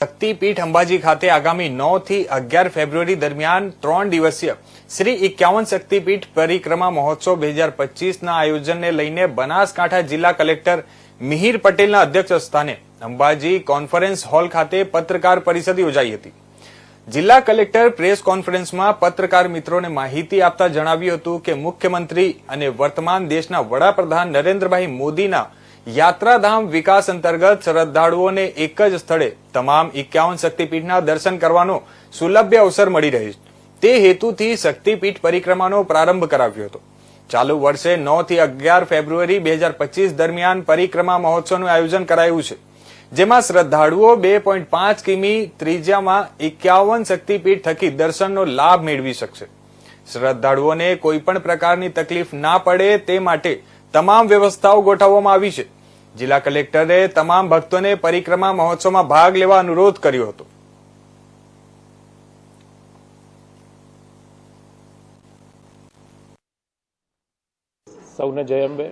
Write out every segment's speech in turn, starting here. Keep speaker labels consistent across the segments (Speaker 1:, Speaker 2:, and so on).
Speaker 1: શક્તિપીઠ અંબાજી ખાતે આગામી નવથી અગિયાર ફેબ્રુઆરી દરમિયાન ત્રણ દિવસીય શ્રી એકાવન શક્તિપીઠ પરિક્રમા મહોત્સવ બે હજાર પચીસના આયોજનને લઈને બનાસકાંઠા જિલ્લા કલેક્ટર મિહિર પટેલના અધ્યક્ષ સ્થાને અંબાજી કોન્ફરન્સ હોલ ખાતે પત્રકાર પરિષદ યોજાઈ હતી. જિલ્લા કલેક્ટર પ્રેસ કોન્ફરન્સમાં પત્રકાર મિત્રોને માહિતી આપતા જણાવ્યું હતું કે મુખ્યમંત્રી અને વર્તમાન દેશના વડાપ્રધાન નરેન્દ્રભાઈ મોદીના યાત્રાધામ વિકાસ અંતર્ગત શ્રદ્ધાળુઓને એક જ સ્થળે તમામ એકાવન શક્તિપીઠના દર્શન કરવાનો સુલભ્ય અવસર મળી રહે છે. તે હેતુથી શક્તિપીઠ પરિક્રમાનો પ્રારંભ કરાવ્યો હતો. ચાલુ વર્ષે નવથી અગિયાર ફેબ્રુઆરી બે હજાર પચીસ દરમિયાન પરિક્રમા મહોત્સવનું આયોજન કરાયું છે. જેમાં શ્રદ્ધાળુઓ બે પોઈન્ટ પાંચ કિમી ત્રિજ્યામાં એકાવન શક્તિપીઠ થકી દર્શનનો લાભ મેળવી શકશે. શ્રદ્ધાળુઓને કોઈ પણ પ્રકારની તકલીફ ના પડે તે માટે તમામ વ્યવસ્થાઓ ગોઠવવામાં આવી છે. જિલ્લા કલેક્ટરે તમામ ભક્તોને પરિક્રમા મહોત્સવમાં ભાગ લેવા અનુરોધ કર્યો હતો.
Speaker 2: સૌને જય અંબે.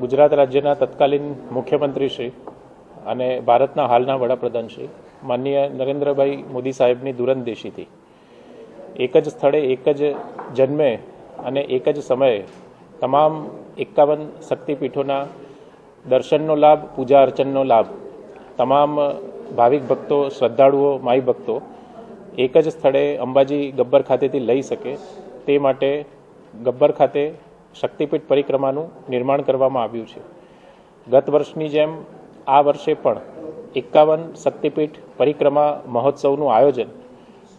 Speaker 2: ગુજરાત રાજ્યના તત્કાલીન મુખ્યમંત્રી શ્રી અને ભારતના હાલના વડાપ્રધાન શ્રી માનનીય નરેન્દ્રભાઈ મોદી સાહેબની દૂરંદેશીથી. એક જ સ્થળે, એક જ જન્મે અને એક જ સમયે તમામ એકાવન શક્તિપીઠોના દર્શનનો લાભ, પૂજા અર્ચનનો લાભ. તમામ ભાવિક ભક્તો, શ્રદ્ધાળુઓ, માઈ ભક્તો એક જ સ્થળે અંબાજી ગબ્બર ખાતેથી લઈ શકે. તે માટે ગબ્બર ખાતે શક્તિપીઠ પરિક્રમાનું નિર્માણ કરવામાં આવ્યું છે. ગત વર્ષની જેમ આ વર્ષે પણ એકાવન શક્તિપીઠ પરિક્રમા મહોત્સવનું આયોજન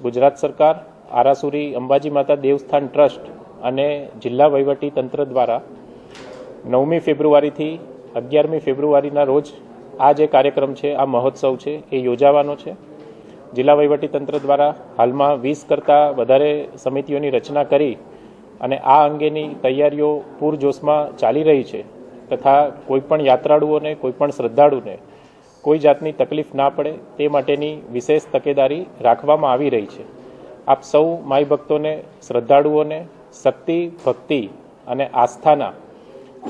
Speaker 2: ગુજરાત સરકાર, આરાસુરી અંબાજી માતા દેવસ્થાન ટ્રસ્ટ અને જિલ્લા વહીવટી તંત્ર દ્વારા નવમી ફેબ્રુઆરીથી અગિયારમી ફેબ્રુઆરીના રોજ આ જે કાર્યક્રમ છે, આ મહોત્સવ છે, એ યોજાવાનો છે. જિલ્લા વહીવટી તંત્ર દ્વારા હાલમાં વીસ કરતાં વધારે સમિતિઓની રચના કરી અને આ અંગેની તૈયારીઓ પૂરજોશમાં ચાલી રહી છે તથા કોઈપણ યાત્રાળુઓને, કોઈપણ શ્રદ્ધાળુને કોઈ જાતની તકલીફ ના પડે તે માટેની વિશેષ તકેદારી રાખવામાં આવી રહી છે. આપ સૌ માઈ ભક્તોને, શ્રદ્ધાળુઓને, શક્તિ, ભક્તિ અને આસ્થાના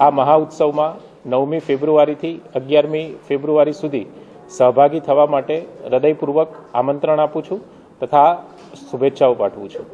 Speaker 2: આ મહા ઉત્સવમાં નવમી ફેબ્રુઆરીથી અગિયારમી ફેબ્રુઆરી સુધી સહભાગી થવા માટે હૃદયપૂર્વક આમંત્રણ આપું છું તથા શુભેચ્છાઓ પાઠવું છું.